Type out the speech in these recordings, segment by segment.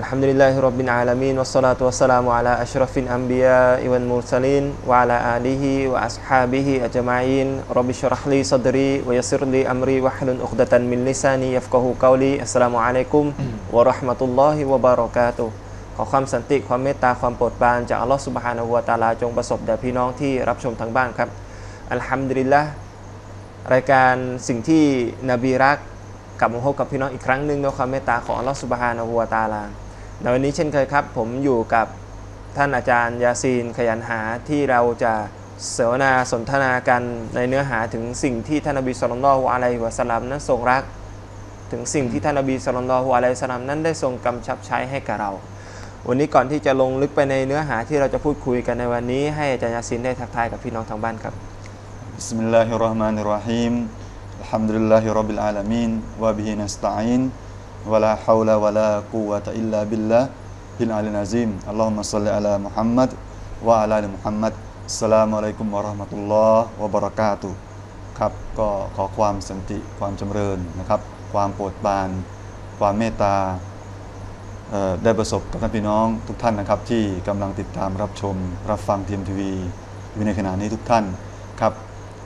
الحمد لله رب العالمين والصلاة والسلام على أشرف الأنبياء والمرسلين وعلى آله وأصحابه أجمعين رب اشرح لي صدري ويسر لي أمري واحلل عقدة من لساني يفقه قولي السلام عليكم ورحمة الله وبركاته ขอความสันติความเมตตาความโปรดปรานจากอัลลอฮฺสุบฮานะฮูวะตะอาลาจงประสบแด่พี่น้องที่รับชมทางบ้านครับ อัลฮัมดุลิลละรายการสิ่งที่นบีรัก กลับมาพบกับพี่น้องอีกครั้งหนึ่งด้วยความเมตตาของอัลลอฮฺสุบฮานะฮูวะตะอาลา ในวันนี้เช่นเคยครับ ผมอยู่กับท่านอาจารย์ยาซีนขยันหาที่เราจะเสวนาสนทนากันในเนื้อหาถึงสิ่งที่ท่านอบีสุลต่านละอะลัยฮิวสลัมนั้นทรงรัก ถึงสิ่งที่ท่านอบีสุลต่านละอะไรสลัมนั้นได้ทรงกำชับใช้ให้กับเรา วันนี้ก่อนที่จะลงลึกไปในเนื้อหาที่เราจะพูดคุยกันในวันนี้ ให้อาจารย์ยาซีนได้ทักทายกับพี่น้องทางบ้านครับบิสมิลลาฮิรราะห์มานิรราะฮีมอัลฮัมดุลิลลาฮิร็อบบิลอาลามีนวะบิฮินัสตะอีน ولا حول ولا قوة إلا بالله بالعلي العظيم اللهم صل على محمد وعلى آل محمد السلام عليكم ورحمة الله وبركاته ครับก็ขอความสันติความจำเริญนะครับ ความโปรดปราน ความเมตตาเอ่อได้ประสบกับท่านพี่น้องทุกท่านนะครับ ที่กำลังติดตามรับชม รับฟังทีมทีวีอยู่ในขณะนี้ทุกท่านครับ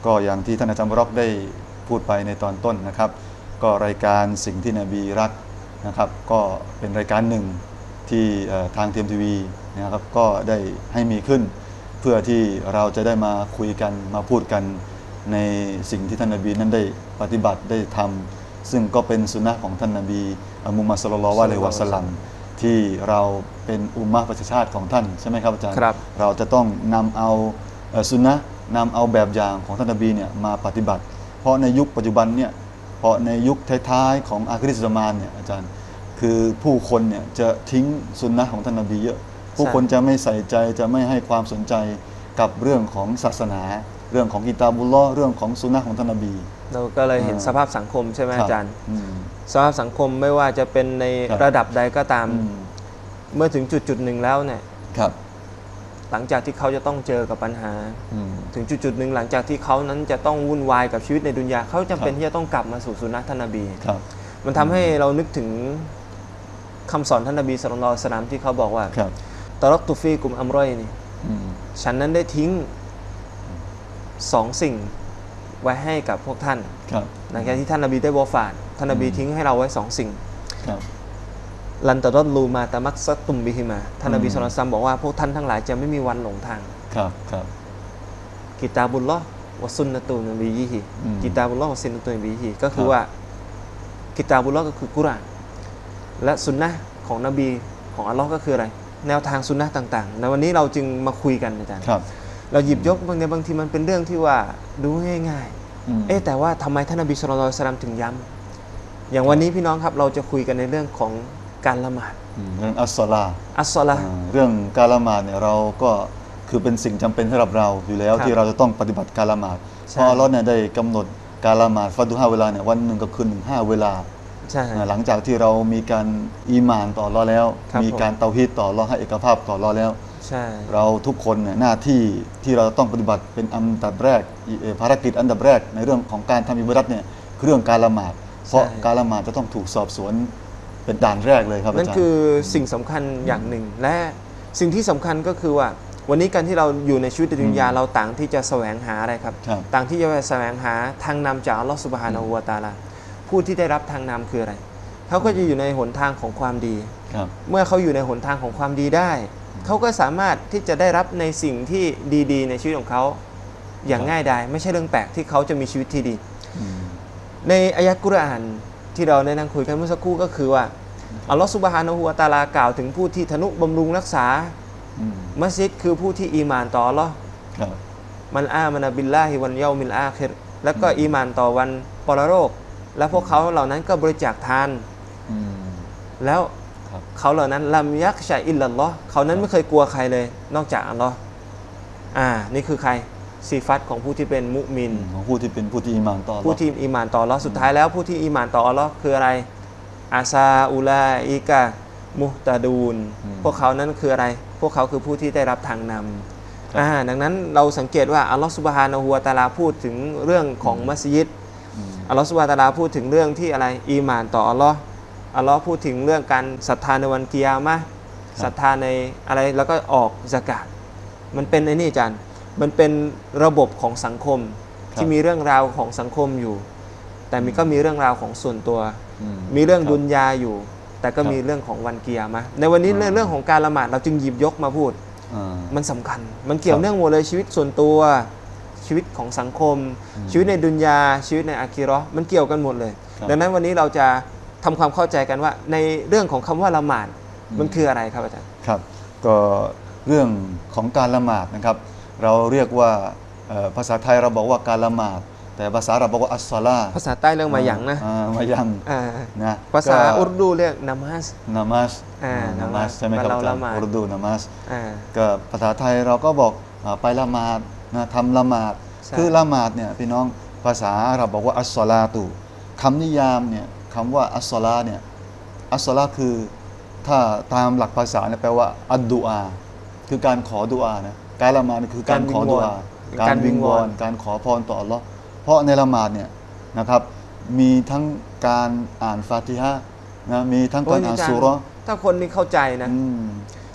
ก็อย่างที่ท่านอาจารย์บร็อกได้พูดไปในตอนต้นนะครับ ก็รายการสิ่งที่นบีรัก นะครับ ก็เป็นรายการหนึ่งที่เอ่อทางทีมทีวีนะครับก็ได้ให้มีขึ้น เพื่อที่เราจะได้มาคุยกันมาพูดกันในสิ่งที่ท่านนบีนั้นได้ปฏิบัติได้ทำซึ่งก็เป็นสุนนะของท่านนบีอัลมุฮัมมัดสุลลัลลอฮุอะลัยฮิวะสัลลัมที่เราเป็นอุมมะห์ประชาชาติของท่านใช่ไหมครับอาจารย์ครับเราจะต้องนำเอาเอ่อสุนนะห์นำเอาแบบอย่างของท่านนบีเนี่ยมาปฏิบัติ เพราะในยุคปัจจุบันเนี่ย เพราะในยุคท้ายๆของอาคริสซามานเนี่ยอาจารย์ คือผู้คนเนี่ยจะทิ้งสุนนะห์ของท่านนบีเยอะ ผู้คนจะไม่ใส่ใจจะไม่ให้ความสนใจกับเรื่องของศาสนา เรื่องของกิตาบุลลอฮ์เรื่องของสุนนะห์ของท่านนบี เราก็เลยเห็นอ่าสภาพสังคมใช่ไหมคบอาจารย์อืมสภาพสังคมไม่ว่าจะเป็นในครับระดับใดก็ตามอืมเมื่อถึงจุดจุดๆหนึ่งแล้วเนี่ยครับ หลังจากที่เขาจะต้องเจอกับปัญหาอืมถึงจุดจุดๆหนึ่งหลังจากที่เขานั้นจะต้องวุ่นวายกับชีวิตในดุนยาเขาจำเป็นครับที่จะต้องกลับมาสู่สุนนะท่านนบีครับมันทำให้เรานึกถึงคำสอนท่านนบีสุลต่านสลามที่เขาบอกว่าครับตรักตุฟีกุมอัมรอยนี่อืมฉันนั้นได้ทิ้งสองสิ่งไว้ให้กับพวกท่านครับหลังจากที่ท่านนบีได้วอฟาดท่านนบีอืมทิ้งให้เราไว้สองสิ่งครับ ลันตะรอดลูมาตามักซัตตุมบิฮิมา ท่านนบีอืมสุลต่านบอกว่าพวกท่านทั้งหลายจะไม่มีวันหลงทาง ครับครับกิตาบุลลอฮ์วะซุนนะตูนบียีฮีอืมกิตาบุลลอฮ์วะซุนนะตูนบียีฮีก็คือครับว่ากิตาบุลลอฮ์ก็คือกุรอานและสุนนะห์ของนบีของอัลลอฮ์ก็คืออะไร แนวทางสุนนะห์ต่างๆในวันนี้เราจึงมาคุยกันอาจารย์ครับเราหยิบยกบางในบางทีมันเป็นเรื่องที่ว่าดูง่ายอืมๆเอ๊ะแต่ว่าทำไมท่านนบีสุลต่านสลามถึงย้ำอย่างวันนี้พี่น้องครับเราจะคุยกันในเรื่องของ การละหมาดอืมเรื่องอัสสลาอัสซอลาห์อ่าเรื่องการละหมาดเนี่ยเราก็คือเป็นสิ่งจำเป็นสำหรับเราอยู่แล้วครับที่เราจะต้องปฏิบัติการละหมาดใช่เพราะอัลเลอฮ์เนี่ยได้กำหนดการละหมาดฟัดดุฮาเวลาเนี่ยวันหนึ่งกับคืนหนึ่งห้าเวลาใช่อ่าหลังจากที่เรามีการอีหมานต่ออัลเลอฮ์แล้วครับมีการเตาฮีดต่ออัลเลอฮ์ให้เอกภาพต่ออัลเลอฮ์แล้วใช่เราทุกคนเนี่ยหน้าที่ที่เราต้องปฏิบัติเป็นอันดับแรกอีเอ่อภารกิจอันดับแรกในเรื่องของการทำอิบาดัตเนี่ยคือเรื่องการละหมาด เพราะการละหมาดจะต้องถูกสอบสวน เป็นด่านแรกเลยครับอานั่นจารย์คือสิ่งสำคัญอย่างหนึ่ง และสิ่งที่สำคัญก็คือว่า วันนี้การที่เราอยู่ในชีวิตในดุนยาอืมเราต่างที่จะแสวงหาอะไรครับครับต่างที่จะไปแสวงหาทางนำจากอัลลอฮฺสุบฮานาหูวะตะอาลาผู้ที่ได้รับทางนำคืออะไรเขาก็จะอยู่ในหนทางของความดีครับเมื่อเขาอยู่ในหนทางของความดีได้ เขาก็สามารถที่จะได้รับในสิ่งที่ดีๆ ในชีวิตของเขาอย่างครับง่ายดายไม่ใช่เรื่องแปลกที่เขาจะมีชีวิตที่ดีอืมในอายะกุรอาน ที่เราได้นั่งคุยกันเมื่อสักครู่ก็คือว่าอัลลอฮฺสุบฮานะฮูวะตะอาลากล่าวถึงผู้ที่ทนุบำรุงรักษาอืมมัสยิดคือผู้ที่อีหมานต่ออัลลอฮ์ครับมันอามานะบิลลาฮิวันเยามิลอาคิรแล้วก็อีหมานต่อวันปรโลกและพวกเขาเหล่านั้นก็บริจาคทานอืมแล้วครับเขาเหล่านั้นลัมยักชัยอิลลัลลอฮ์เขานั้นไม่เคยกลัวใครเลย นอกจากอัลลอฮ์อ่า นี่คือใคร สีฟัตของผู้ที่เป็นมุมิน ของผู้ที่เป็นผู้ที่อีหมานต่ออัลเลาะห์ผู้ที่อีหมานต่ออัลลอฮ์สุดท้ายแล้วผู้ที่อีหมานต่ออัลลอฮ์คืออะไรอาซาอุลาอิกะมุฮตาดูนอืมพวกเขานั้นคืออะไร พวกเขาคือผู้ที่ได้รับทางนำอ่าดังนั้นเราสังเกตว่าอัลลอฮฺสุบฮานะฮูวะตะอาลาพูดถึงเรื่องของมัสยิดอืมอัลลอฮฺสุบฮานะฮูวะตะอาลาพูดถึงเรื่องที่อะไรอีหมานต่ออัลลอฮ์อัลลอฮ์พูดถึงเรื่องการศรัทธาในวันกิยามะห์ศรัทธาในอะไรแล้วก็ออกสกาดมันเป็นไอ้นี่อาจารย์ มันเป็นระบบของสังคมที่มีเรื่องราวของสังคมอยู่ แต่มีก็มีเรื่องราวของส่วนตัวอืมีเรื่องคบดุนยาอยู่ แต่ก็ครับมีเรื่องของวันกิยามะห์ในวันนี้อ่าเรื่องของการละหมาดเราจึงหยิบยกมาพูดอ่ามันสำคัญ มันเกี่ยควรับเนื่องหมดเลยชีวิตส่วนตัว ชีวิตของสังคมอืมชีวิตในดุนยา ชีวิตในอาคิเราะห์มันเกี่ยวกันหมดเลยครับดังนั้นวันนี้เราจะทำความเข้าใจกันว่า ในเรื่องของคำว่าละหมาดอืมมันคืออะไรครับอาจารย์ครับ ก็เรื่องของการละหมาดนะครับ เราเรียกว่าเอ่อภาษาไทยเราบอกว่าการละหมาด แต่ภาษาอาหรับบอกว่าอัสซาลาภาษาใต้เรื่องมาหยังนะอ่ามายังอ่านะภาษาก็อุรดูเรียกนามาสนามัสอ่านามัสนามัสใช่ไหมครับบ้านเราอาจารย์ละหมาดอุรดูนามัสอ่าก็ภาษาไทยเราก็บอกอาไปละหมาดนะทำละหมาดใช่คือละหมาดเนี่ยพี่น้องภาษาอาหรับบอกว่าอัสซาลาตุคำนิยามเนี่ยคำว่าอัสซาลาเนี่ยอัสซาลาคือถ้าตามหลักภาษาเนี่ยแปลว่าอัดดุอา คือการขอดุอานะ การละหมาดนี่คือการขอดุอากาการรวิวิงงววออนนการขอพรต่ออัลลอฮ์เพราะในละหมาดเนี่ยนะครับมีทั้งการอ่านฟาติฮะห์นะมีทั้งการอ่านโยจรย์ซูเราะห์ถ้าคนนี้เข้าใจนะอืม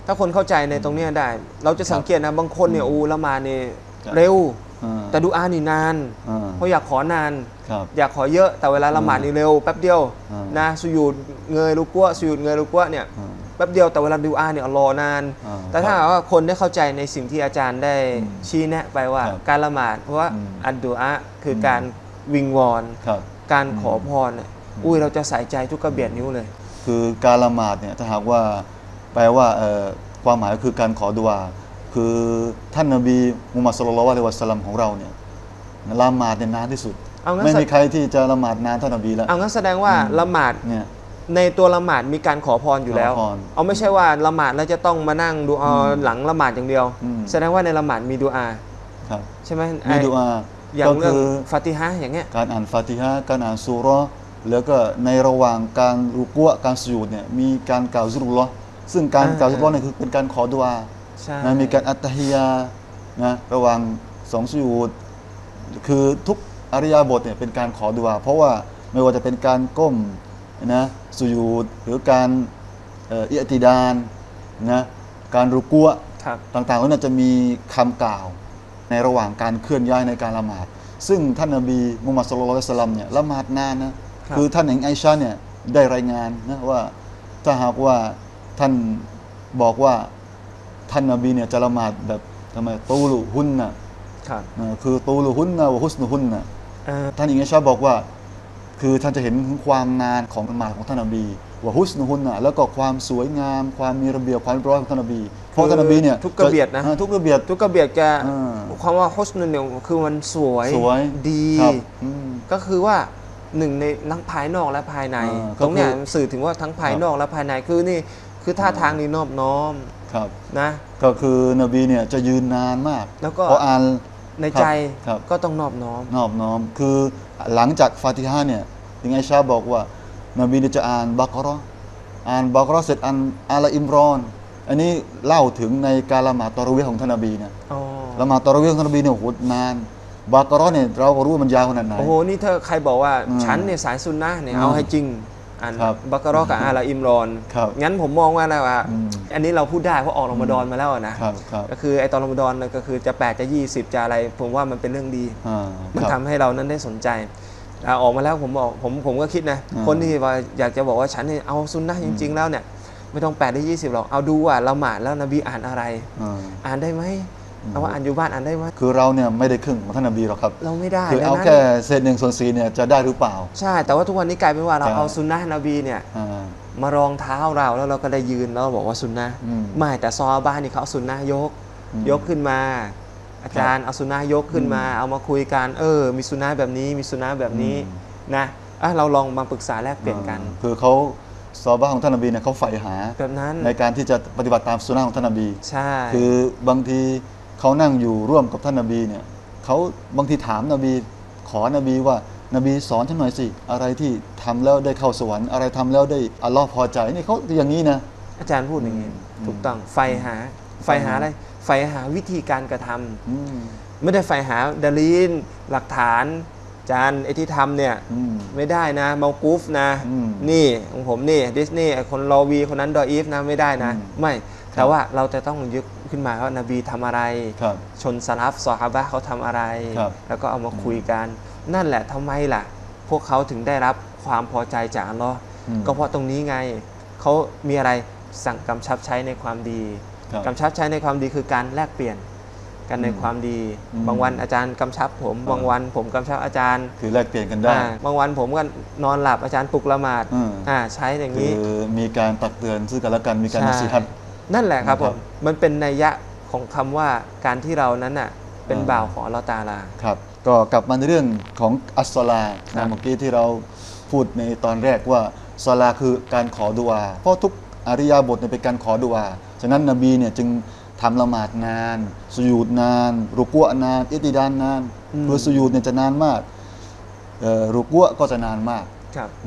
ถ้าคนเข้าใจในตรงเนี้ยได้ เราจะสังเกตนะบางคนเนี่ยอืมอูละหมาดเนี่ยครับเร็วอ่าแต่ดูอานี่นานอ่าเพราะอยากขอนานครับอยากขอเยอะแต่เวลาละหมาดนี่เร็วแป๊บเดียวอ่านนะสุยูดเงยลูกกัวสุยูดเงยลูกกัวเนี่ยอ่า แป๊บเดียวแต่เวลาดูอาเนี่ยรอนาน อ่าแต่ถ้าครับหากว่าคนได้เข้าใจในสิ่งที่อาจารย์ได้อืมชี้แนะไปว่าครับการละหมาดเพราะว่าอืม อันดูอาคืออมการวิงวอน ครับ การอืมขอพรเนี่ยอุ้ยเราจะใส่ใจทุกกระเบียดนิ้วเลย คือการละหมาดเนี่ยถ้าหากว่าแปลว่าเอ่อความหมายก็คือการขอดุอาคือท่านนบีมุฮัมมัดสุลลัลลอฮุอะลัยฮิวะสัลลัมของเราเนี่ยละหมาดเนี่ยนานที่สุด เอางั้นไม่แสมีใครที่จะละหมาดนานเท่านบีแล้ว เอางั้นแสดงว่าอืมละหมาดเนี่ย ในตัวละหมาดมีการขอพรอยู่แล้ว ขอพรเอาไม่ใช่ว่าละหมาดแล้วจะต้องมานั่งดูอาอืมหลังละหมาดอย่างเดียว อืม แสดงว่าในละหมาดมีดูอา ครับใช่ไหมมีไอ้ดุอาอย่างก็เรื่องคือฟาติฮะห์อย่างเงี้ย การอ่านฟาติฮะห์การอ่านซูเราะห์แล้วก็ในระหว่างการรุกัวะการสุญูดเนี่ยมีการกล่าวซุรุลลอฮ์ซึ่งการอ่ากล่าวซุรุลลอฮ์เนี่ยคือเป็นการขอดุอา ใช่ นะมีการอัตตฮิยานะระหว่างสองสุญูดคือทุกอริยาบทเนี่ยเป็นการขอดุอาเพราะว่าไม่ว่าจะเป็นการก้ม นะสุญูดหรือการเอ่ออิอติดานนะการรุกัวะครับต่างๆแล้วเนี่ยจะมีคำกล่าวในระหว่างการเคลื่อนย้ายในการละหมาด ซึ่งท่านนบีมุฮัมมัดสุลลัลลอฮุอะลัยฮิวะสัลลัมเนี่ยละหมาดนานนะครับคือท่านหญิงไอชาเนี่ยได้รายงานนะว่าถ้าหากว่าท่านบอกว่าท่านนบีเนี่ยจะละหมาดแบบทำไมตูลุฮุนนะครับนะคือตูลุฮุนนะวะฮุสนุฮุนนะเอ่อท่านหญิงไอชาบอกว่า คือท่านจะเห็นถึงความนานของละหมาดของท่านนบีวะฮุสนุฮุนนะแล้วก็ความสวยงาม ความมีระเบียบความเรียบร้อยของท่านนบีเพราะท่านนบีเนี่ยทุกกระเบียดนะอ่าทุกระเบียดทุกกระเบียดจะอ่าความว่าฮุสนุนเนี่ยคือมันสวยสวยดีครับอืมก็คือว่าหนึ่งในทั้งภายนอกและภายในอ่าตรงเนี้ยก็คือมันสื่อถึงว่าทั้งภายครับนอกและภายในคือนี่คือท่าทางนี่นอบน้อมครับนะก็คือนบีเนี่ยจะยืนนานมาก แล้วก็พออ่าน ในใจครับ ก็ต้องนอบน้อม นอบน้อม คือหลังจากฟาติฮะห์เนี่ยถึงไอชาบอกว่า นบีเนี่ยจะอ่านบักเราะห์อ่านบักเราะห์เสร็จอ่านอาลอิมรอน อันนี้เล่าถึงในการละหมาดตอเราะเวียห์ของท่านนบีนะอ๋อ ละหมาดตอเราะเวียห์ของท่านนบีเนี่ยโหนานบักเราะห์เนี่ยเราก็รู้ว่ามันยาวขนาดไหน โอ้โห นี่ถ้าใครบอกว่า อืมฉันเนี่ยสายซุนนะห์เนี่ยอืมเอาให้จริง อ่านครับบักกะเราะห์กับอาลาอิมรอน ครับงั้นผมมองว่าแล้วว่าอืม อันนี้เราพูดได้เพราะออกรอมฎอนมาแล้วอะนะ ครับครับก็คือไอ้ตอนรอมฎอนเนี่ยก็คือจะ 8 จะ 20 จะอะไร ผมว่ามันเป็นเรื่องดี อ่ามันครับทำให้เรานั้นได้สนใจอ่าออกมาแล้วผมบอกผมผมก็คิดนะอืมคนที่ว่าอยากจะบอกว่าฉันเนี่ยเอาซุนนะห์จริง ๆ แล้วเนี่ย ไม่ต้อง8ได้20หรอกเอาดูว่าละหมาดแล้วนบีอ่านอะไร อ่า อ่านได้ไหมอืม เอาว่าอ่านอยู่บ้านอ่านได้ไหมคือเราเนี่ยไม่ได้ครึ่งของท่านนบีหรอกครับ เราไม่ได้คือดังเอานั้นแค่เศษหนึ่งส่วนสี่เนี่ยจะได้หรือเปล่า ใช่ แต่ว่าทุกวันนี้กลายเป็นว่าเราใช่เอาซุนนะห์นบีเนี่ยอ่ามารองเท้าเราแล้วเราก็ได้ยืนแล้วบอกว่าซุนนะห์อืมไม่แต่ซอฮาบ้านนี่เขาเอาซุนนะห์ยกอืมยกขึ้นมา อาจารย์เอาซุนนะห์ยกขึ้นมา เอามาคุยกันเออ มีซุนนะห์แบบนี้มีซุนนะห์แบบนี้อืมนะอะเราลองมาปรึกษาแลกเปลี่ยนกันอ่าคือเขาซอฮาบ้าของท่านนบีเนี่ยเขาใฝ่หาแบบนั้นในการที่จะปฏิบัติตามสุนนะของท่านนบี ใช่ คือบางที เขานั่งอยู่ร่วมกับท่านนบีเนี่ยเขาบางทีถามนบีขอนบีว่านบีสอนฉันหน่อยสิอะไรที่ทำแล้วได้เข้าสวรรค์อะไรทำแล้วได้อัลลอฮ์พอใจนี่เขาอย่างนี้นะอาจารย์พูดอย่างนี้อืมถูกต้องไฟหาไฟหาอะไรไฟหาวิธีการกระทำอืมไม่ได้ไฟหาดาลีนหลักฐานอาจารย์ไอ้ที่ทำเนี่ยอืมไม่ได้นะเมากูฟนะอืมนี่ของผมนี่ดิสนีย์คนรอวีคนนั้นดออีฟนะไม่ได้นะอืมไม่แต่ว่าเราจะต้องยึด ขึ้นมาว่านบีทำอะไร ครับชนสลับซอฮาบะห์เขาทำอะไร ครับ แล้วก็เอามาคุยกัน นั่นแหละทำไมล่ะ พวกเขาถึงได้รับความพอใจจากอัลลอฮ์อืม ก็เพราะตรงนี้ไงเขามีอะไรสั่งกำชับใช้ในความดี ครับ กำชับใช้ในความดีคือการแลกเปลี่ยนกันในความดี อืมบางวันอาจารย์กำชับผม บางวันผมกำชับอาจารย์คือแลกเปลี่ยนกันได้ อ่าบางวันผมก็นอนหลับอาจารย์ปลุกละหมาดอืม อ่าใช้อย่างคืนี้ อมีการตักเตือนซึ่งกันและกันมีการใช่ นัสิฮัต นั่นแหละครับคผรับมมันเป็นนัยยะของคำว่าการที่เรานั้นน่ะเป็นอ่าบ่าวของอัลลอฮ์ตาอาลาครับ ก็กลับมาในเรื่องของอัสซลาครันะบเมื่อกี้ที่เราพูดในตอนแรกว่าซลาคือการขอดุอาเพราะทุกอริยาบทเนี่ยเป็นการขอดุอาฉะนั้นนบีเนี่ยจึงทำละหมาดนานสุยูดนาน รุกัวนาน อิติดานนานเพื่อสุยูดเนี่ยจะนานมากเอ่อรุกัวก็จะนานมากครับ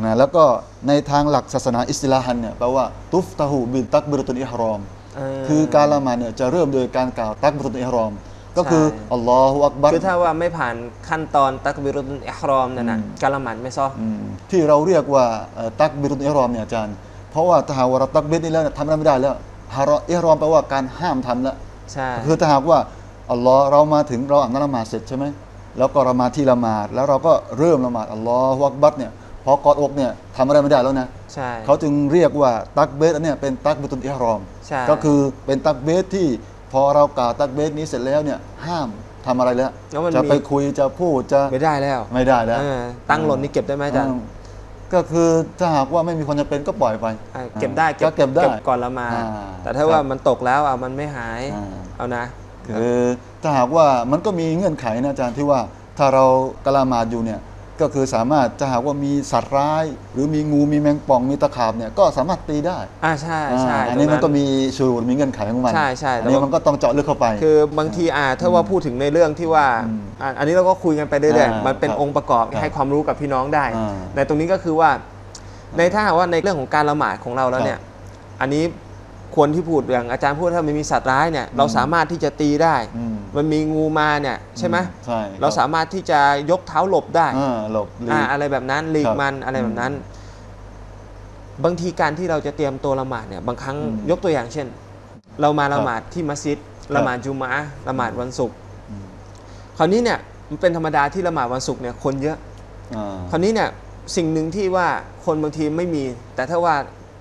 นะแล้วก็ในทางหลักศาสนาอิสลาฮันเนี่ยแปลว่าตุฟตะฮูบิลตักบิรตุนอิฮรอมเคือการละหมาดเนี่ยจะเริ่มโดยการกล่าวตักบิรตุนอิฮรอม ก็คือใช่อัลลอฮฺอักบัรคือถ้าว่าไม่ผ่านขั้นตอนตักบิรุลอิฮรอมนั่นน่ะอืมการละหมาดไม่ซออืมที่เราเรียกว่าเอ่อตักบิรุนอิฮรอมเนี่ยอาจารย์ เพราะว่าถ้าหากว่าเราตักบิรนี่แล้วเนี่ยทำอะไรไม่ได้แล้วฮารออิฮรอมแปลว่าการห้ามทำแล้วใช่คือถ้าหากว่าอัลลอฮ์เรามาถึงเราอ่านละหมาดเสร็จใช่ไหมแล้วก็เรามาที่ละหมาดแล้วเราก็เริ่มละหมาดอัลลอฮฺอักบัรเนี่ยพ อกอดอกเนี่ยทำอะไรไม่ได้แล้วนะ ใช่ เขาจึงเรียกว่าตักเบสอันเนี่ยเป็นตักบิตุนอิฮรอม ใช่ ก็คือเป็นตักเบสที่พอเรากล่าวตักเบสนี้เสร็จแล้วเนี่ยห้ามทำอะไรแล้ว แล้วมันจะมี ไปคุยจะพูดจะไม่ได้แล้วไม่ได้แล้วเออตั้งหล่นนี่เก็บได้ไหมอาจารย์อืมก็คือถ้าหากว่าไม่มีความจำเป็นก็ปล่อยไปอ่าเก็บได้ก็เก็บได้ ก่อนละหมาดอ่าแต่ถ้าว่ามันตกแล้วอะมันไม่หาย อ่า เอานะ คือถ้าหากว่ามันก็มีเงื่อนไขนะอาจารย์ที่ว่าถ้าเรากะละหมาดอยู่เนี่ย ก็คือสามารถถ้าหากว่ามีสัตว์ร้าย หรือมีงูมีแมงป่องมีตะขาบเนี่ยก็สามารถตีได้อ่าใช่ใช่อ่าอันนี้ตรงมันก็มีชูรุมีเงื่อนไขของมันใช่ใช่อันนี้แต่ว่ามันก็ต้องเจาะลึกเข้าไป คือบางทีอ่าถ้าว่าพูดถึงในเรื่องที่ว่าอืมอ่าอันนี้เราก็คุยกันไปเรื่อยอ่าๆมันเป็นครับองค์ประกอบครับให้ความรู้กับพี่น้องได้อ่าในตรงนี้ก็คือว่า ในถ้าหากว่าในเรื่องของการละหมาดของเราแล้วเนี่ย อันนี้ ควรที่พูดอย่างอาจารย์พูดถ้ามันมีสัตว์ร้ายเนี่ยเราสามารถที่จะตีได้ อืมมันมีงูมาเนี่ยใช่ไหมใช่เราสามารถที่จะยกเท้าหลบได้อ่าหลบหลีอ่ากอะไรแบบนั้นหลีครักบมันอะไรแบบนั้น บางทีการที่เราจะเตรียมตัวละหมาดเนี่ยบางครั้งอืมยกตัวอย่างเช่น เรามาละหมาดที่มัสยิดครับละหมาดจุมะห์ละหมาดวันศุกร์อืม คราวนี้เนี่ยมันเป็นธรรมดาที่ละหมาดวันศุกร์เนี่ยคนเยอะ อ่า คราวนี้เนี่ยสิ่งหนึ่งที่ว่าคนบางทีไม่มี แต่ถ้าว่า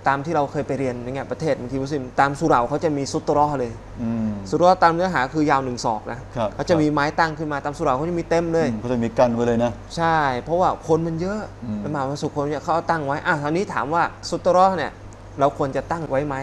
ตามที่เราเคยไปเรียนในเงี้ยประเทศบางทีมุสลิมตามสุเหราเขาจะมีซุตรอเลยอืมสุตรอตามเนื้อหาคือยาวหนึ่งศอกนะครับเขาจะมีไม้ตั้งขึ้นมาตามสุเหราเขาจะมีเต็มเลยอืมเขาจะมีกั้นไว้เลยนะ ใช่ เพราะว่าคนมันเยอะอืมละหมาดวันศุกร์คนเนี่ยเขาเอาตั้งไว้อะคราวนี้ถามว่าซุตรอเนี่ยเราควรจะตั้งไว้ไหม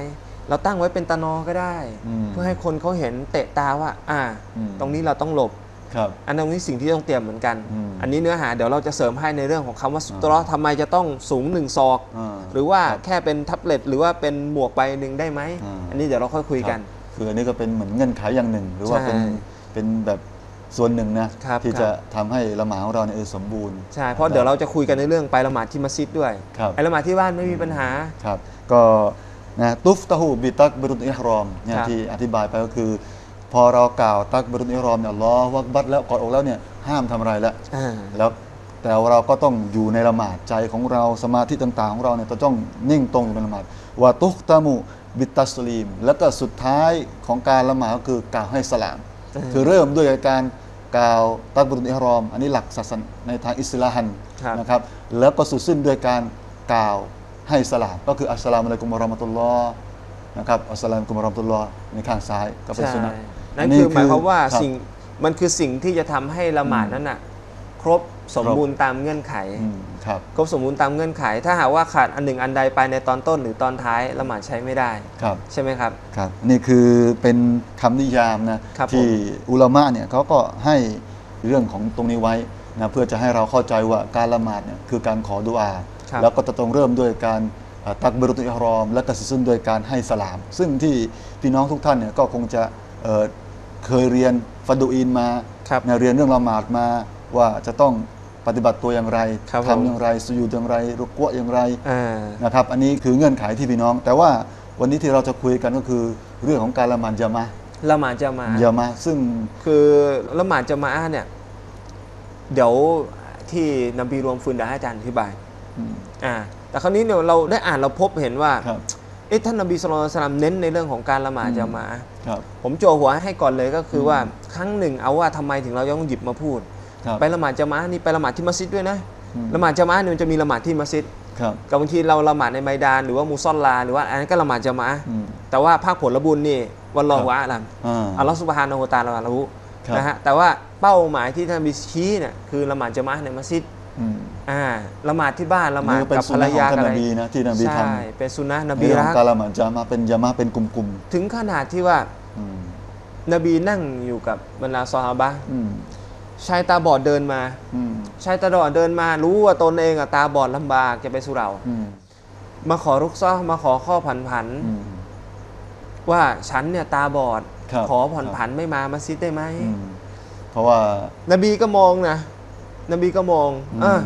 เราตั้งไว้เป็นตะนอก็ได้มเพื่อให้คนเขาเห็นเตะตาว่า อ่าอืมตรงนี้เราต้องหลบ ครับอันนี้สิ่งที่ต้องเตรียมเหมือนกัน อืมอันนี้เนื้อหาเดี๋ยวเราจะเสริมให้ในเรื่องของคำว่าสุตรอทำไมจะต้องสูงหนึ่งศอก อ่าหรือว่าครับแค่เป็นแท็บเล็ตหรือว่าเป็นหมวกใบหนึ่งได้ไหมอ่า อันนี้เดี๋ยวเราค่อยคุยกันรับคืออันนี้ก็เป็นเหมือนเงื่อนไขอย่างหนึ่ง หรือว่าใช่เป็นเป็นแบบส่วนหนึ่งนะครับที่ครับ จะทำให้ละหมาดของเราเนี่ยเออสมบูรณ์ใช่เพราะเดี๋ยวเราจะคุยกันในเรื่องไปละหมาดที่มัสยิดด้วยครับ ไอละหมาดที่บ้านไม่มีปัญหา ครับก็นะตุฟตะฮูบิตักบรุนอิฮรอมเนี่ยครับที่อธิบายไปก็คือ พอเรากล่าวตักบรุนอิฮรอมเนี่ยอัลลอฮ์วักบัตแล้วกอดอกแล้วเนี่ยห้ามทำอะไรแล้วอ่าแล้วแต่ว่าเราก็ต้องอยู่ในละหมาดใจของเราสมาธิต่าง ๆ ของเราเนี่ยจะต้องนิ่งตรงอยู่ในละหมาดวะตุกตามุบิตัสลีม แล้วก็สุดท้ายของการละหมาดก็คือกล่าวให้สลามอืมคือเริ่มด้วยการกล่าวตักบุรุอิฮรอม อันนี้หลักศาสนาในทางอิสลามครับ นะครับแล้วก็สุดสิ้นด้วยการกล่าวให้สลาม ก็คืออัสสลามุอะลัยกุมวะเราะมะตุลลอฮ์นะครับอัสสลามุอะลัยกุมวะเราะมะตุลลอฮ์ในข้างซ้ายก็เป็นใช่สุนนะ นั่นคือหมายความว่าครับสิ่งมันคือสิ่งที่จะทำให้ละหมาดนั้นน่ะครบสมบูรณ์ตามเงื่อนไขอืมครับครบสมบูรณ์ตามเงื่อนไข ถ้าหากว่าขาดอันหนึ่งอันใดไปในตอนต้นหรือตอนท้ายละหมาดใช้ไม่ได้ครับใช่ไหมครับครับ นี่คือเป็นคำนิยามนะครับที่ผมอุลามะเนี่ยเขาก็ให้เรื่องของตรงนี้ไว้นะเพื่อจะให้เราเข้าใจว่าการละหมาดเนี่ยคือการขอดุอาครับแล้วก็จะต้องเริ่มด้วยการเอ่อตักบิรุตุอิฮรอม และก็สิ้นด้วยการให้สลาม ซึ่งที่พี่น้องทุกท่านเนี่ยก็คงจะ เอ่อเคยเรียนฟัดูอินมาครับนะเรียนเรื่องละหมาดมาว่าจะต้องปฏิบัติตัวอย่างไรครับผม ทำอย่างไรสุญูดอย่างไรรุกวะอย่างไรอ่า นะครับอันนี้คือเงื่อนไขที่พี่น้อง แต่ว่าวันนี้ที่เราจะคุยกันก็คือเรื่องของการละหมาดยามะห์ละหมาดจะมายามะห์ซึ่ง คือละหมาดจะมาอะห์เนี่ย เดี๋ยวที่นบีรวมฟืนเดี๋ยวให้อาจารย์อธิบาย อืมอ่า แต่คราวนี้เนี่ยเราได้อ่านเราพบเห็นว่า ครับเอ๊ะท่านนบีสุลต่านสลัมเน้นในเรื่องของการละหมาดจะมาอะห์ครับผมโจหัวให้ก่อนเลยก็คือว่าครั้งหนึ่งเอาว่าทำไมถึงเราต้องหยิบมาพูดครับไปละหมาดจะมาอะห์นี่ไปละหมาดที่มัสยิดด้วยนะอืมละหมาดจะมาอะห์เนี่ยมันจะมีละหมาดที่มัสยิดครับกับบางทีเราละหมาดในไมดานหรือว่ามุซอลลา หรือว่าอันนั้นก็ละหมาดจะมาอะห์อืมแต่ว่าภาคผลบุญนี่วันรอครับวะลัมอ่าอัลลอฮฺสุบฮานะฮูวะตะอาลารู้ครับนะฮะแต่ว่าเป้าหมายที่ท่านนบีชี้เนี่ยคือละหมาดจะมาอะห์ในมัสยิด อืมอ่าละหมาดที่บ้านละหมาดนี่ก็เป็นกับสุภรนรนะของยาท่านอะไรนบีนะที่นบีทใช่เป็นสุนนะนำบีเรื่องขรัอกงการละหมาดจามะห์เป็นยามะห์เป็นกลุ่มถึงขนาดที่ว่าๆอืมนบีนั่งอยู่กับบรรดาซอฮาบะห์อืมชายตาบอดเดินมาอืมชายตาบอดเดินมา รู้ว่าตนเองอะตาบอดลำบากจะไปสุเหราอืมมาขอรุกซ้อมาขอข้อผันผันอืมว่าฉันเนี่ยตาบอดครับขอผ่อนผันไม่มามัสยิดได้ไหมอืมเพราะว่า นบีก็มองนะ นบีก็มองอืมเออ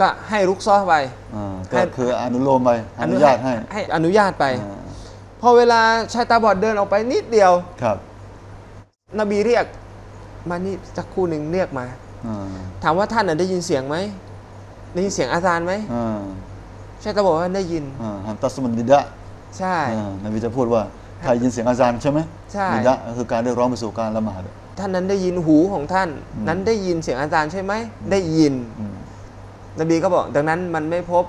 ก็ให้รุกซ้อไปอ่าให้ก็คืออนุโลมไปอนุญาตให้ให้อนุญาตไป อ่าพอเวลาชายตาบอดเดินออกไปนิดเดียว ครับนบีเรียกมานี่สักครู่หนึ่งเรียกมา อ่าถามว่าท่านน่ะได้ยินเสียงไหมได้ยินเสียงอาจารย์ไหมอ่าชายตาบอดว่าได้ยิน อ่าฮัมตัสมุนดิดะใช่ อ่านบีจะพูดว่าใครยินเสียงอาจารย์ใช่ไหมใช่นิดะก็คือการเรียกร้องไปสู่การละหมาด ท่านนั้นได้ยินหูของท่านอืมนั้นได้ยินเสียงอาจารย์ใช่ไหมได้ยินอืมนบีก็บอกดังนั้นมันไม่พบ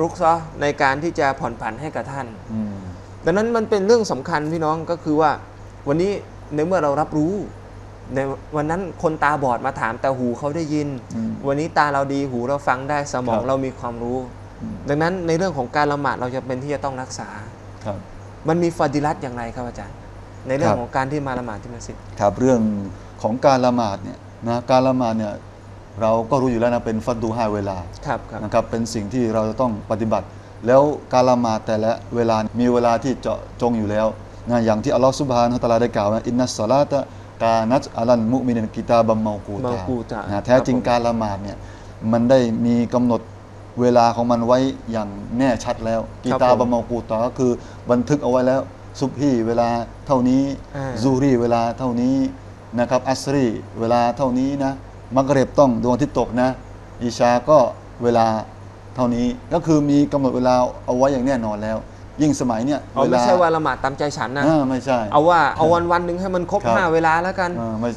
รุกซอในการที่จะผ่อนผันให้กับท่านอืมดังนั้นมันเป็นเรื่องสำคัญพี่น้องก็คือว่า วันนี้ในเมื่อเรารับรู้ในวันนั้นคนตาบอดมาถามแต่หูเขาได้ยินอืมวันนี้ตาเราดีหูเราฟังได้สมองครับเรามีความรู้อืมดังนั้นในเรื่องของการละหมาดเราจะเป็นที่จะต้องรักษาครับมันมีฟาดิลัตอย่างไรครับอาจารย์ ในเรื่อคงรับของการที่มาละหมาดที่มัสยิดครับเรื่องของการละหมาดเนี่ยนะการละหมาดเนี่ยเราก็รู้อยู่แล้วนะเป็นฟัดดูห้าเวลาครับครับนะครับเป็นสิ่งที่เราจะต้องปฏิบัติ แล้วการละหมาดแต่ละเวลามีเวลาที่เจาะจงอยู่แล้วนะอย่างที่อัลลอฮฺซุบฮานะฮูวะตะอาลาได้กล่าวว่าอินนัสซาลาตะกานัตอัลันมุมินินกิตาบัมเมากูเมาตากูตะนะแท้จริงครับผมการละหมาดเนี่ยมันได้มีกำหนดเวลาของมันไว้อย่างแน่ชัดแล้วกิตาบัมเมากูตาก็คือบันทึกเอาไว้แล้ว ซุบฮีเวลาเท่านี้อ่า ซูรีเวลาเท่านี้นะครับอัสรีเวลาเท่านี้นะมักเรบต้องดวงอาทิตย์ตกนะอิชาก็เวลาเท่านี้ก็คือมีกำหนดเวลาเอาไว้อย่างแน่นอนแล้ว ยิ่งสมัยเนี่ยเอาไม่ใช่ว่าละหมาดตามใจฉันนะ อ่าไม่ใช่ เอาว่าเอาวันวันๆหนึ่งให้มันครบครับ ห้าเวลาแล้วกัน อ่าไม่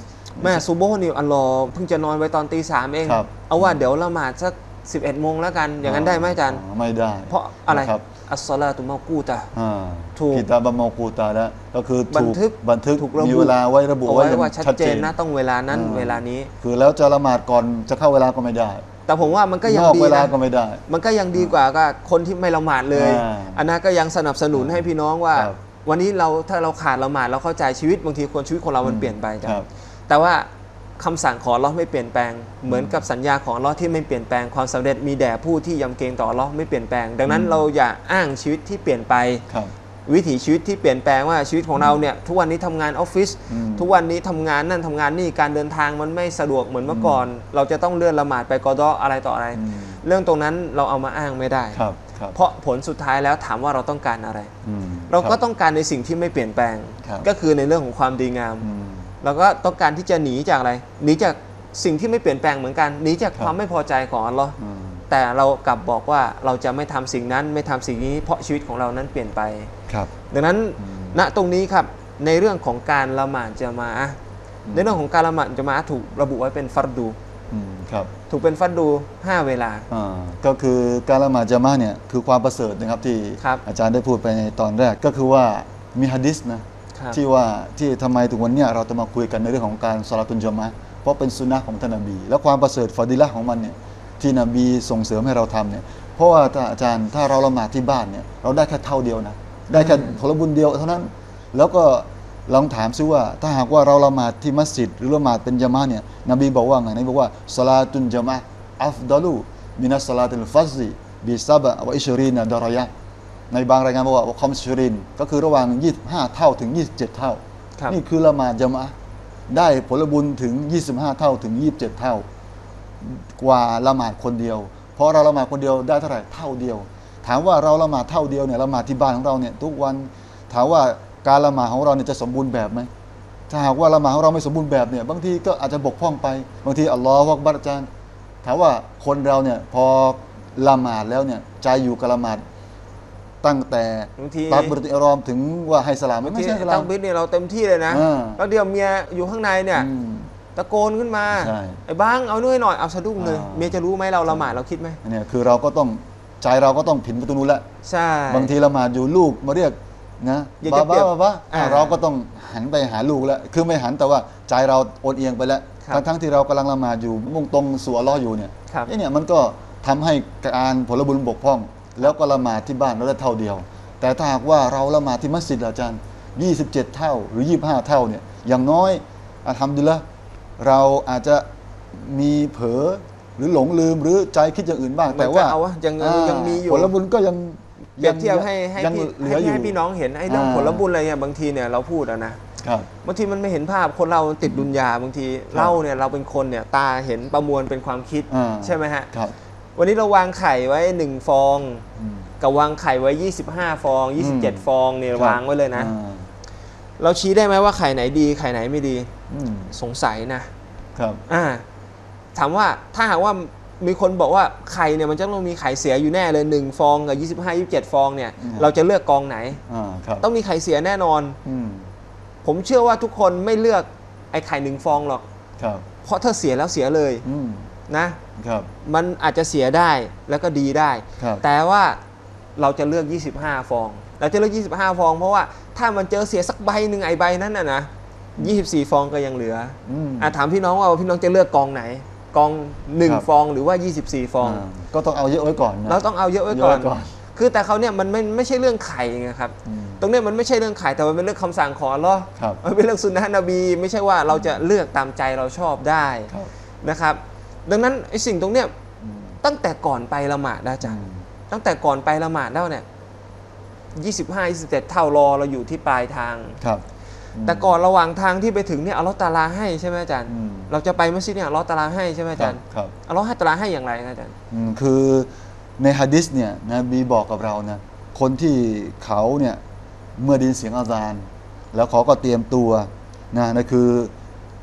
แม่ซูโบนี่อัลลอฮ์เพิ่งจะนอนไปตอนตีสามเอง ครับ เอาว่าเดี๋ยวละหมาดสัก 11โมงแล้วกัน อย่างนั้นได้ไหมอาจารย์ไม่ได้เพราะอะไร นครับ อัสซาลาตุมากูตะอ่าถูกกิตาบัมเมากูตาแล้วก็คือบัถูนกทึกบันทึกถูกระบุมีเวลาไว้ระบุเอาไว้ไว้อย่างว่าชัดชัดเจเจนนนะต้องเวลานั้นอ่าเวลานี้ คือแล้วจะละหมาดก่อนจะเข้าเวลาก็ไม่ได้ แต่ผมว่ามันก็ยังนอกดีเวลานะก็ไม่ได้ มันก็ยังดีกว่าก็คนที่ไม่ละหมาดเลยอ่าอันนั้นก็ยังสนับสนุนให้พี่น้องว่าครับวันนี้เราถ้าเราขาดละหมาดเราเข้าใจชีวิตบางทีคนชีวิตของเรามันอืมเปลี่ยนไปจ้ะครับแต่ว่า คำสั่งของอัลเลาะห์ไม่เปลี่ยนแปลง เหมือนกับสัญญาของอัลเลาะห์ที่ไม่เปลี่ยนแปลงความสำเร็จมีแด่ผู้ที่ยำเกรงต่ออัลเลาะห์ไม่เปลี่ยนแปลง ดังนั้นอืมเราอย่าอ้างชีวิตที่เปลี่ยนไปครับวิถีชีวิตที่เปลี่ยนแปลงว่าชีวิตของเราเนี่ยทุกวันนี้ทำงานออฟฟิศอืมทุกวันนี้ทำงานนั่นทำงานนี่การเดินทางมันไม่สะดวกเหมือนเมื่อก่อน เราจะต้องเลื่อนละหมาดไปกอดออะไรต่ออะไรอืมเรื่องตรงนั้นเราเอามาอ้างไม่ได้ครับครับเพราะผลสุดท้ายแล้วถามว่าเราต้องการอะไรอืมเราก็คบต้องการในสิ่งที่ไม่เปลี่ยนแปลงครับก็คือในเรื่องของความดีงามอืม เราก็ต้องการที่จะหนีจากอะไร หนีจากสิ่งที่ไม่เปลี่ยนแปลงเหมือนกัน หนีจากครับความไม่พอใจของอัลลอฮ์อืมแต่เรากลับบอกว่าเราจะไม่ทำสิ่งนั้นไม่ทำสิ่งนี้เพราะชีวิตของเรานั้นเปลี่ยนไปครับดังนั้นอืมณตรงนี้ครับในเรื่องของการละหมาดจะมาอะห์อืมในเรื่องของการละหมาดจะมาอะห์ถูกระบุไว้เป็นฟัรดูอืมครับถูกเป็นฟัรดูห้าเวลาอ่าก็คือการละหมาดจามะห์เนี่ยคือความประเสริฐนะครับที่ครับอาจารย์ได้พูดไปในตอนแรกก็คือว่ามีฮะดิษนะครับ ที่ว่าที่ทำไมถึงวันเนี้ยเราจะมาคุยกันในเรื่องของการสลาตุนจามะห์เพราะเป็นสุนนะของท่านนบี และความประเสริฐฟาดิละห์ของมันเนี่ยที่นบีส่งเสริมให้เราทำเนี่ยเพราะว่าถ้าอาจารย์ถ้าเราละหมาดที่บ้านเนี่ยเราได้แค่เท่าเดียวนะได้แค่ผลบุญเดียวเท่านั้น แล้วก็ลองถามซิว่า ถ้าหากว่าเราละหมาดที่มัสยิด หรือละหมาดเป็นจามะห์เนี่ยนบีบอกว่าไงนบีบอกว่าสลาตุนจามะห์อัฟดาลูมินัสสลาติลฟัซซิบิซับะวะอิชรีนดารายะห์ ในบางรายงานบอกว่าคอมชริน ก็คือระหว่าง 25 เท่าถึง 27 เท่า ครับ นี่คือละหมาดจามะห์ได้ผลบุญถึง 25 เท่าถึง 27 เท่า กว่าละหมาดคนเดียว เพราะเราละหมาดคนเดียวได้เท่าไหร่เท่าเดียว ถามว่าเราละหมาดเท่าเดียวเนี่ยละหมาดที่บ้านของเราเนี่ยทุกวันถามว่าการละหมาดของเราเนี่ยจะสมบูรณ์แบบไหมถ้าหากว่าละหมาดของเราไม่สมบูรณ์แบบเนี่ยบางทีก็อาจจะบกพร่องไป บางทีอัลลอฮฺวักบัรอาจารย์ถามว่าคนเราเนี่ยพอละหมาดแล้วเนี่ยใจอยู่กับละหมาด ตั้งแต่บางที ตักบรติอิรอมถึงว่าให้สลามบางไม่ทีใช่สลาตั้ม งบิดเนี่ยเราเต็มที่เลยนะ อ่า แล้วเดี๋ยวเมียอยู่ข้างในเนี่ย อืม ตะโกนขึ้นมาใช่ไอ้บ้างเอาด้วยหน่อยเอาสะดุ้งเลยอ่า เมียจะรู้ไหมเราละหมาดเราคิดไหมอันเนี่ยคือเราก็ต้องใจเราก็ต้องผินประตูนู้นแล้ว ใช่ บางทีละหมาดอยู่ลูกมาเรียกนะอยากบ้าจะเปรีบ้ายบบ้าบ้าอ่าเราก็ต้องหันไปหาลูกแล้ว คือไม่หันแต่ว่าใจเราโอนเอียงไปแล้วครับทั้งทั้งที่เรากำลังละหมาดอยู่มุ่งตรงสู่อัลเลอฮ์อยู่เนี่ยครับ ไอ้เนี่ยมันก็ทำให้การผลบุญบกพร่อง แล้วก็ละหมาดที่บ้านเราได้เท่าเดียว แต่ถ้าหากว่าเราละหมาดที่มัสยิดล่ะอาจารย์ 27 เท่าหรือ 25 เท่าเนี่ยอย่างน้อยอาทำดีละเราอาจจะมีเผลอหรือหลงลืมหรือใจคิดอย่างอื่นบ้างมันแต่ว่าก็เอาวะยังอ่ายังมีอยู่ผลบุญก็ยังเปรียบเทียบให้ให้ยังพี่เหลืให้ออยู่ให้พี่น้องเห็นไอ้เรื่องอ่าผลบุญอะไรเนี่ยบางทีเนี่ยเราพูดอะนะครับบางทีมันไม่เห็นภาพคนเราติดดุนยาบางทีเราเนี่ยเราเป็นคนเนี่ยตาเห็นประมวลเป็นความคิดอ่าใช่ไหมฮะครับ วันนี้เราวางไข่ไว้หนึ่งฟองอืมกับวางไข่ไว้ 25 ฟองอืม27 ฟองเนี่ยครับวางไว้เลยนะอ่าเราชี้ได้ไหมว่าไข่ไหนดี ไข่ไหนไม่ดีอืมสงสัยนะครับอ่าถามว่าถ้าหากว่ามีคนบอกว่าไข่เนี่ยมันจะต้องมีไข่เสียอยู่แน่เลย1ฟองกับ 25 27 ฟองเนี่ยอืมเราจะเลือกกองไหนอ่าครับต้องมีไข่เสียแน่นอนอืมผมเชื่อว่าทุกคนไม่เลือกไอ้ไข่หนึ่งฟองหรอกครับเพราะถ้าเสียแล้วเสียเลยอืม นะครับ มันอาจจะเสียได้แล้วก็ดีได้ ครับ แต่ว่าเราจะเลือก 25 ฟอง เราจะเลือก 25 ฟอง เพราะว่าถ้ามันเจอเสียสักใบหนึ่งไอใบนั้นน่ะนะ24 ฟองก็ยังเหลืออืม อะถามพี่น้องว่าพี่น้องจะเลือกกองไหน กอง ครับ 1 ฟองหรือว่า 24 ฟองาก็ต้องเอาเยอะไว้ก่อนนะ เราต้องเอาเยอะไว้ก่อน เยอะไว้ก่อน คือแต่เขาเนี่ยมันไม่ไม่ใช่เรื่องไข่ไงครับ อืม ตรงเนี้ยมันไม่ใช่เรื่องไข่แต่มันเป็นเรื่องคำสั่งของอัลลอฮ์ครับ มันเป็นเรื่องสุนนะนบี ไม่ใช่ว่าเราจะเลือกตามใจเราชอบได้ครับ นะครับ ดังนั้นไอ้สิ่งตรงเนี้ยอืมตั้งแต่ก่อนไปละหมาดนะอาจารย์ตั้งแต่ก่อนไปละหมาดแล้วเนี่ย25 27เท่ารอเราอยู่ที่ปลายทางครับ แต่ก่อนระหว่างทางที่ไปถึงเนี่ยอัลลอฮ์ตะอาลาให้ใช่ไหมอาจารย์อืมเราจะไปมัสยิดเนี่ยอัลลอฮ์ตะอาลาให้ใช่ไหมอาจารย์ครับอัลลอฮ์ให้ตะอาลาให้อย่างไรนะอาจารย์อืมคือในฮะดิษเนี่ยนะบีบอกกับเรานะคนที่เขาเนี่ยเมื่อไดยินเสียงอาซานแล้วเขาก็เตรียมตัวนะนั่นคือ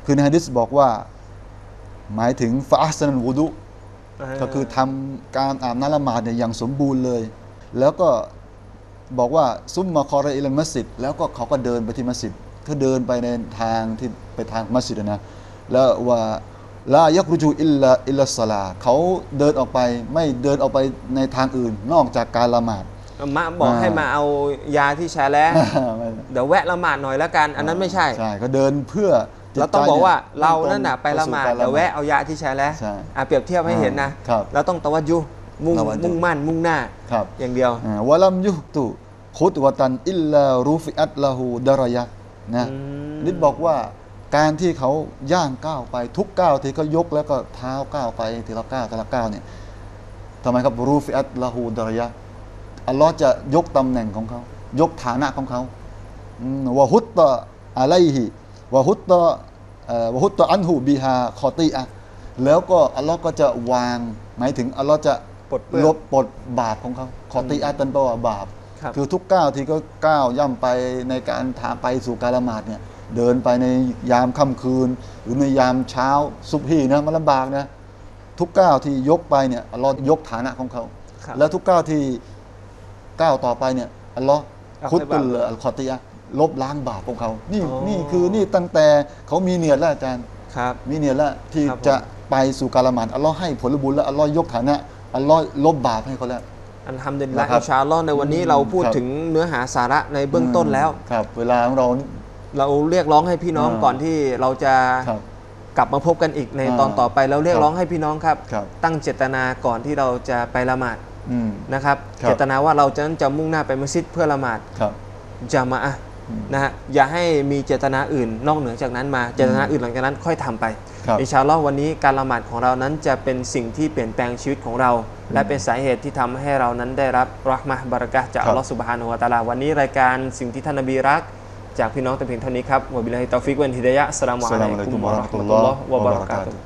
คือในฮะดิษบอกว่า หมายถึงฟาอัสนันวูดุก็คือทำการอาบน้ำละหมาดเนี่ยอย่างสมบูรณ์เลย แล้วก็บอกว่าซุมมาคอรอิลันมัสยิดแล้วก็เขาก็เดินไปที่มัสยิดเขาเดินไปในทางที่ไปทางมัสยิดอะนะแล้วว่าลายักรุจูอิลลาอิลลัสสลาเขาเดินออกไปไม่เดินออกไปในทางอื่น นอกจากการละหมาดมะบอกอ่าให้มาเอายาที่แชร์แล้วไม่เดี๋ยวแวะละหมาดหน่อยแล้วกัน อันนั้นไม่ใช่ใช่เขาเดินเพื่อจิ เราใจต้องบอกว่านี่ยเรานั่นน่ะไปละหมาดสู่กรเดี๋ยวแวะเอายาที่แชร์แล้วใช่อะเปรียบเทียบให้เห็นนะครับเราต้องตะวัดยุมุ่งตะวัดยุมุ่งมั่นมุ่งหน้าครับอย่างเดียวอ่าวะลัมยุตุคุตวะตันอิลลารูฟิอัตละหูดารยะนะอืมนิดบอกว่าการที่เขาย่างก้าวไปทุกก้าวที่เขายกแล้วก็เท้าก้าวไปทีละก้าวทีละก้าวเนี่ยทำไมครับรูฟิอัตละหูดารยะอัลลอฮ์จะยกตำแหน่งของเขา ยกฐานะของเขาอืมวะฮุตตะอะไลฮิ วะฮุตตะเอ่อวะฮุตตะอันหูบิฮาคอตีอะแล้วก็อัลลอฮ์ก็จะวาง หมายถึงอัลลอฮ์จะปลดเปลื้องลบปลดบาปของเขาคอตีอะตันแปลว่าบาปครับคือทุกก้าวที่ก็ก้าวย่ำไปในการถาไปสู่การละหมาดเนี่ยเดินไปในยามค่ำคืน หรือในยามเช้าซุบฮีนะมันลำบากนะทุกก้าวที่ยกไปเนี่ยอัลลอฮ์ยกฐานะของเขาครับแล้วทุกก้าวที่ก้าวต่อไปเนี่ยอัลลอฮ์เอาคุตให้ตุบาปลอัลคอตียะห์ ลบล้างบาปของเขา นี่อ๋อ นี่คือนี่ตั้งแต่เขามีเนียดแล้วอาจารย์ ครับ มีเนียดแล้วที่ครับผม จะไปสู่การละหมาดอัลลอฮ์ให้ผลบุญแล้วอัลลอฮ์ยกฐานะอัลลอฮ์ลบบาปให้เขาแล้ว อันทำดินละนะครับอินชาอัลลอฮ์ในวันนี้เราพูดครับ ถึงเนื้อหาสาระในเบื้องต้นแล้ว ครับ เวลาของเรานี่เราเรียกร้องให้พี่น้องอ่า ก่อนที่เราจะครับ กลับมาพบกันอีกในอ่าตอนต่อไป เราเรียกครับร้องให้พี่น้องครับ ครับ ตั้งเจตนาก่อนที่เราจะไปละหมาดอืม นะครับ ครับ เจตนาว่าเราจะนั้นจะมุ่งหน้าไปมัสยิดเพื่อละหมาดครับจามะอะห์อืม นะฮะอย่าให้มีเจตนาอื่น นอกเหนือจากนั้นมาเจตนาอื่นหลังจากนั้นค่อยทำไปครับอินชาอัลลอฮ์วันนี้การละหมาดของเรานั้นจะเป็นสิ่งที่เปลี่ยนแปลงชีวิตของเรา และเป็นสาเหตุที่ทำให้เรานั้นได้รับรหมะห์บารักะห์จากครับอัลลอฮ์สุบฮานุวะตะอาลาวันนี้รายการสิ่งที่ท่านนบีรัก จากพี่น้องแต่เพียงเท่านี้ครับวะบิลลาฮิตอฟิกวันฮิดายะฮ์อัสสลามุอะลัยกุมวะเราะห์มะตุลลอฮ์วะบะเราะกาตุฮ์